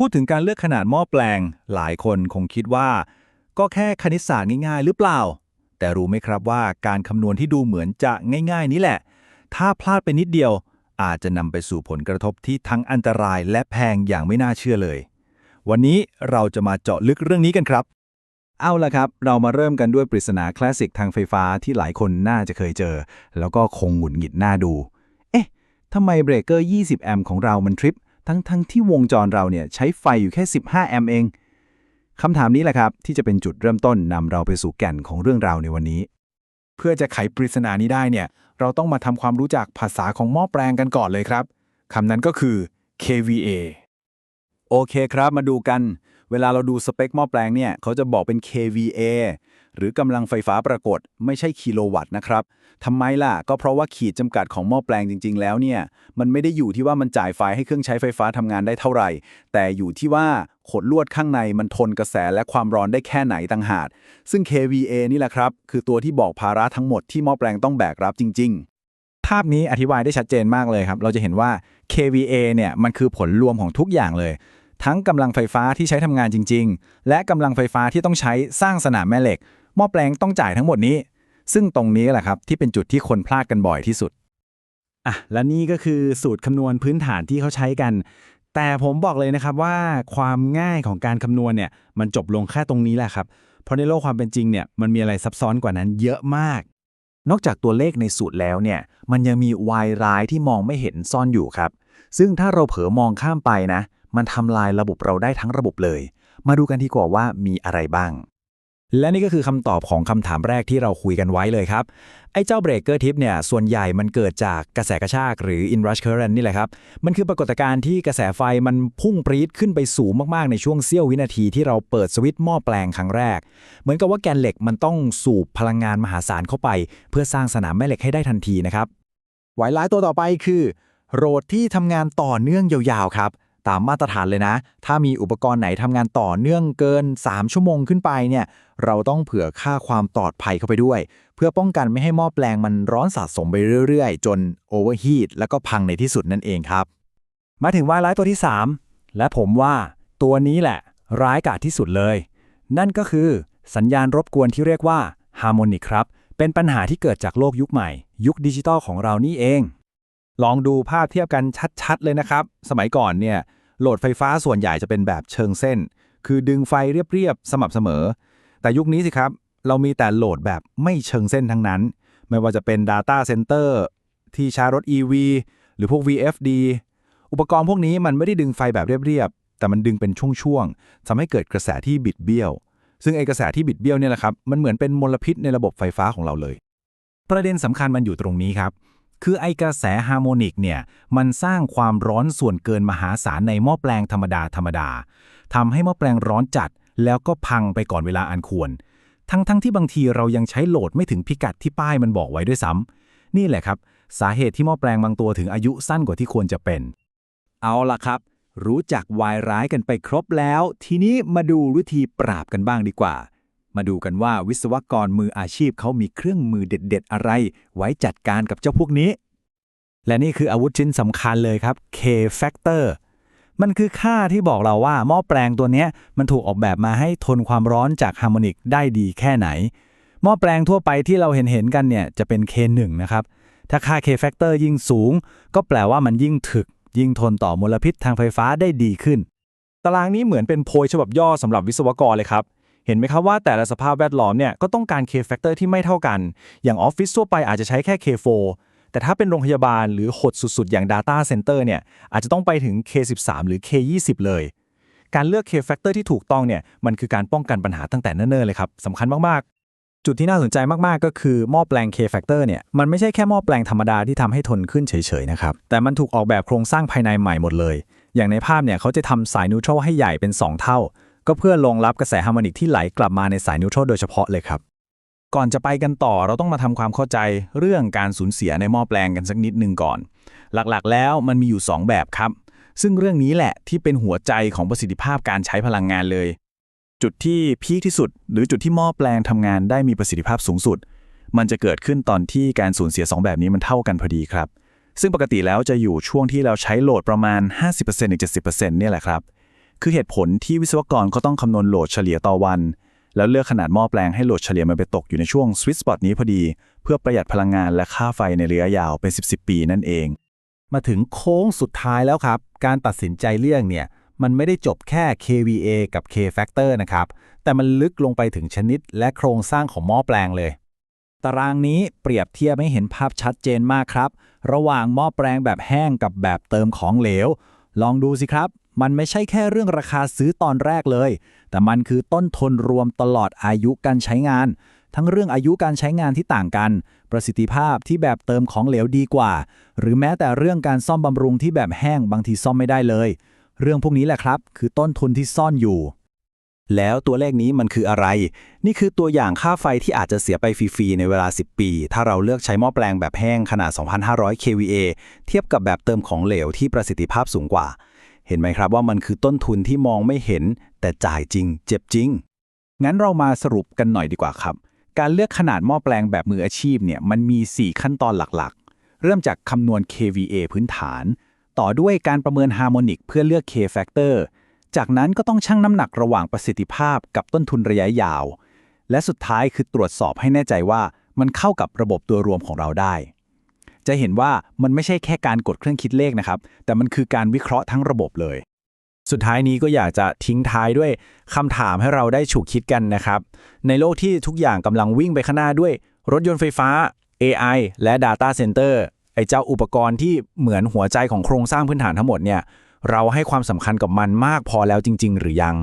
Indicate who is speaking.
Speaker 1: พูดถึงการเลือกขนาดหม้อแปลง หลายคนคงคิดว่า ก็แค่คณิตศาสตร์ง่ายๆ หรือเปล่า แต่รู้ไหมครับว่าการคำนวณที่ดูเหมือนจะง่ายๆ นี้แหละ ถ้าพลาดไปนิดเดียว อาจจะนำไปสู่ผลกระทบที่ทั้งอันตรายและแพงอย่างไม่น่าเชื่อเลย วันนี้เราจะมาเจาะลึกเรื่องนี้กันครับ เอาละครับ เรามาเริ่มกันด้วยปริศนาคลาสสิกทางไฟฟ้าที่หลายคนน่าจะเคยเจอ แล้วก็คงหงุดหงิดหน้าดู เอ๊ะทำไมเบรกเกอร์ 20 แอมป์ของเรามันทริป ทั้งทั้งที่วงจรเราเนี่ยใช้ไฟอยู่แค่ 15 แอมป์เองคำถามนี้แหละครับ ที่จะเป็นจุดเริ่มต้นนำเราไปสู่แก่นของเรื่องราวในวันนี้
Speaker 2: เพื่อจะไขปริศนานี้ได้เนี่ยเราต้องมาทำความรู้จักภาษาของหม้อแปลงกันก่อนเลยครับคำนั้นก็คือ kVA
Speaker 1: โอเคครับมาดูกัน เวลาเราดูสเปคหม้อแปลงเนี่ยเขาจะบอกเป็น kVA หรือกำลังไฟฟ้าปรากฏไม่ใช่กิโลวัตต์นะครับทำไมล่ะ ก็เพราะว่าขีดจำกัดของหม้อแปลงจริง ๆ แล้วเนี่ย มันไม่ได้อยู่ที่ว่ามันจ่ายไฟให้เครื่องใช้ไฟฟ้าทำงานได้เท่าไหร่ แต่อยู่ที่ว่าขดลวดข้างในมันทนกระแสและความร้อนได้แค่ไหนต่างหากซึ่ง kVA นี่แหละครับ คือตัวที่บอกภาระทั้งหมดที่หม้อแปลงต้องแบกรับจริง ๆ
Speaker 2: ภาพนี้อธิบายได้ชัดเจนมากเลยครับ เราจะเห็นว่า kVA เนี่ยมันคือผลรวมของทุกอย่างเลย ทั้งกำลังไฟฟ้าที่ใช้ทำงานจริง ๆ และกำลังไฟฟ้าที่ต้องใช้สร้างสนามแม่เหล็ก หม้อแปลงต้องจ่ายทั้งหมดนี้ ซึ่งตรงนี้แหละครับที่เป็นจุดที่คนพลาดกันบ่อยที่สุด อะ และนี่ก็คือสูตรคำนวณพื้นฐานที่เขาใช้กัน แต่ผมบอกเลยนะครับว่าความง่ายของการคำนวณเนี่ย มันจบลงแค่ตรงนี้แหละครับ เพราะในโลกความเป็นจริงเนี่ยมันมีอะไรซับซ้อนกว่านั้นเยอะมาก
Speaker 3: นอกจากตัวเลขในสูตรแล้วเนี่ย มันยังมีวายร้ายที่มองไม่เห็นซ่อนอยู่ครับ ซึ่งถ้าเราเผลอมองข้ามไปนะ มันทำลายระบบเราได้ทั้งระบบเลย มาดูกันดีกว่าว่ามีอะไรบ้าง
Speaker 2: และนี่ก็คือคำตอบของคำถามแรกที่เราคุยกันไว้เลยครับ ไอ้เจ้าเบรกเกอร์ทิปเนี่ย ส่วนใหญ่มันเกิดจากกระแสกระชากหรือ inrush current นี่แหละครับ มันคือปรากฏการณ์ที่กระแสไฟมันพุ่งปรี๊ดขึ้นไปสูงมากๆ ในช่วงเสี้ยววินาทีที่เราเปิดสวิตช์หม้อแปลงครั้งแรก เหมือนกับว่าแกนเหล็กมันต้องสูบพลังงานมหาศาลเข้าไป เพื่อสร้างสนามแม่เหล็กให้ได้ทันทีนะครับไวไลท์ตัวต่อไปคือโรดที่ทำงานต่อเนื่องยาวๆครับ ตามมาตรฐานเลยนะ ถ้ามีอุปกรณ์ไหนทำงานต่อเนื่องเกิน 3 ชั่วโมงขึ้นไปเนี่ย เราต้องเผื่อค่าความปลอดภัยเข้าไปด้วย เพื่อป้องกันไม่ให้หม้อแปลงมันร้อนสะสมไปเรื่อยๆ จนโอเวอร์ฮีทแล้วก็พังในที่สุดนั่นเองครับ มาถึงไวไลท์ตัวที่ 3 และผมว่าตัวนี้แหละ ร้ายกาจที่สุดเลย นั่นก็คือสัญญาณรบกวนที่เรียกว่าฮาร์โมนิกครับ เป็นปัญหาที่เกิดจากโลกยุคใหม่ ยุคดิจิตอลของเรานี่เอง ลองดูภาพเทียบกันชัดๆ เลยนะครับ สมัยก่อนเนี่ย โหลดไฟฟ้าส่วนใหญ่จะเป็นแบบเชิงเส้น คือดึงไฟเรียบๆ สม่ำเสมอ แต่ยุคนี้สิครับ เรามีแต่โหลดแบบไม่เชิงเส้นทั้งนั้น ไม่ว่าจะเป็น Data Center ที่ใช้รถ EV หรือพวก VFD อุปกรณ์พวกนี้มันไม่ได้ดึงไฟแบบเรียบๆ แต่มันดึงเป็นช่วงๆทำให้เกิดกระแสที่บิดเบี้ยว ซึ่งไอกระแสที่บิดเบี้ยวเนี่ยแหละครับ มันเหมือนเป็นมลพิษในระบบไฟฟ้าของเราเลย ประเด็นสำคัญมันอยู่ตรงนี้ครับ คือไอกระแสฮาร์โมนิกเนี่ยมันสร้างความร้อนส่วนเกินมหาศาลในหม้อแปลงธรรมดาธรรมดาทำให้หม้อแปลงร้อนจัด แล้วก็พังไปก่อนเวลาอันควร ทั้งๆทที่บางทีเรายังใช้โหลดไม่ถึงพิกัดที่ป้ายมันบอกไว้ด้วยซ้ำนี่แหละครับ สาเหตุที่หม้อแปลงบางตัวถึงอายุสั้นกว่าที่ควรจะเป็น
Speaker 1: เอาล่ะครับ รู้จักวายร้ายกันไปครบแล้ว ทีนี้มาดูวิธีปราบกันบ้างดีกว่า มาดูกันว่าวิศวกรมืออาชีพเขามีเครื่องมือเด็ด ๆ อะไร ไว้จัดการกับเจ้าพวกนี้
Speaker 2: และนี่คืออาวุธชิ้นสำคัญเลยครับ K factor มันคือค่าที่บอกเราว่าหม้อแปลงตัวนี้มันถูกออกแบบมาให้ทนความร้อนจากฮาร์โมนิกได้ดีแค่ไหน หม้อแปลงทั่วไปที่เราเห็นเห็นๆกันเนี่ยจะเป็น K1 นะครับ ถ้าค่า K factor ยิ่งสูง ก็แปลว่ามันยิ่งถึก ยิ่งทนต่อมลพิษทางไฟฟ้าได้ดีขึ้น ตารางนี้เหมือนเป็นโพยฉบับย่อสำหรับวิศวกรเลยครับ เห็นไหมครับว่าแต่ละสภาพแวดล้อมเนี่ยก็ต้องการ K factor ที่ไม่เท่ากัน อย่างออฟฟิศทั่วไปอาจจะใช้แค่ K4 แต่ถ้าเป็นโรงพยาบาลหรือหดสุดๆ อย่าง Data Center เนี่ยอาจจะต้องไปถึง K13 หรือ K20 เลย การเลือก K factor ที่ถูกต้องเนี่ยมันคือการป้องกันปัญหาตั้งแต่เนิ่นๆเลยครับสำคัญมากๆจุดที่น่าสนใจมาก ๆ ก็คือหม้อแปลง K factor เนี่ย มันไม่ใช่แค่หม้อแปลงธรรมดาที่ทำให้ทนขึ้นเฉย ๆ นะครับ แต่มันถูกออกแบบโครงสร้างภายในใหม่หมดเลย อย่างในภาพเนี่ยเขาจะทำสายนิวทรัลให้ใหญ่เป็น 2 เท่า ก็เพื่อรองรับกระแสฮาร์โมนิกที่ไหลกลับมาในสายนิวทรัลโดยเฉพาะเลยครับ ก่อนจะไปกันต่อเราต้องมาทำความเข้าใจเรื่องการสูญเสียในหม้อแปลงกันสักนิดหนึงก่อน หลักๆ แล้วมันมีอยู่ 2 แบบครับ ซึ่งเรื่องนี้แหละที่เป็นหัวใจของประสิทธิภาพการใช้พลังงานเลย จุดที่พีคที่สุด หรือจุดที่หม้อแปลงทำงานได้มีประสิทธิภาพสูงสุด มันจะเกิดขึ้นตอนที่การสูญเสีย 2 แบบนี้มันเท่ากันพอดีครับซึ่งปกติแล้วจะอยู่ช่วงที่เราใช้โหลดประมาณ 50%ถึง70%เนี่ยแหละครับ
Speaker 3: คือเหตุผลที่วิศวกรก็ต้องคำนวณโหลดเฉลี่ยต่อวัน แล้วเลือกขนาดหม้อแปลงให้โหลดเฉลี่ยมันไปตกอยู่ในช่วงสวิตสปอตนี้พอดี เพื่อประหยัดพลังงานและค่าไฟในระยะยาวเป็น 10 10 ปีนั่นเอง
Speaker 1: มาถึงโค้งสุดท้ายแล้วครับ การตัดสินใจเรื่องเนี่ยมันไม่ได้จบแค่ KVA กับ K factor นะครับ แต่มันลึกลงไปถึงชนิดและโครงสร้างของหม้อแปลงเลย ตารางนี้เปรียบเทียบให้เห็นภาพชัดเจนมากครับ ระหว่างหม้อแปลงแบบแห้งกับแบบเติมของเหลว ลองดูสิครับ มันไม่ใช่แค่เรื่องราคาซื้อตอนแรกเลย แต่มันคือต้นทุนรวมตลอดอายุการใช้งาน ทั้งเรื่องอายุการใช้งานที่ต่างกัน ประสิทธิภาพที่แบบเติมของเหลวดีกว่า หรือแม้แต่เรื่องการซ่อมบำรุงที่แบบแห้งบางทีซ่อมไม่ได้เลย เรื่องพวกนี้แหละครับ คือต้นทุนที่ซ่อนอยู่
Speaker 3: แล้วตัวเลขนี้มันคืออะไร นี่คือตัวอย่างค่าไฟที่อาจจะเสียไปฟรีๆ ในเวลา 10 ปี ถ้าเราเลือกใช้หม้อแปลงแบบแห้งขนาด 2,500 kVA เทียบกับแบบเติมของเหลวที่ประสิทธิภาพสูงกว่า เห็นไหมครับว่ามันคือต้นทุนที่มองไม่เห็น แต่จ่ายจริง เจ็บจริง
Speaker 1: งั้นเรามาสรุปกันหน่อยดีกว่าครับ การเลือกขนาดหม้อแปลงแบบมืออาชีพเนี่ยมันมี 4 ขั้นตอนหลักๆ เริ่มจากคำนวณ KVA พื้นฐาน ต่อด้วยการประเมินฮาร์โมนิกเพื่อเลือก K factor จากนั้นก็ต้องชั่งน้ำหนักระหว่างประสิทธิภาพกับต้นทุนระยะยาว และสุดท้ายคือตรวจสอบให้แน่ใจว่ามันเข้ากับระบบตัวรวมของเราได้ จะเห็นว่ามันไม่ใช่แค่การกดเครื่องคิดเลขนะครับ แต่มันคือการวิเคราะห์ทั้งระบบเลย
Speaker 2: สุดท้ายนี้ก็อยากจะทิ้งท้ายด้วยคำถามให้เราได้ฉุกคิดกันนะครับ ในโลกที่ทุกอย่างกำลังวิ่งไปข้างหน้าด้วย รถยนต์ไฟฟ้า AI และ Data Center ไอ้เจ้าอุปกรณ์ที่เหมือนหัวใจของโครงสร้างพื้นฐานทั้งหมดเนี่ยเราให้ความสำคัญกับมันมากพอแล้วจริง ๆ หรือยัง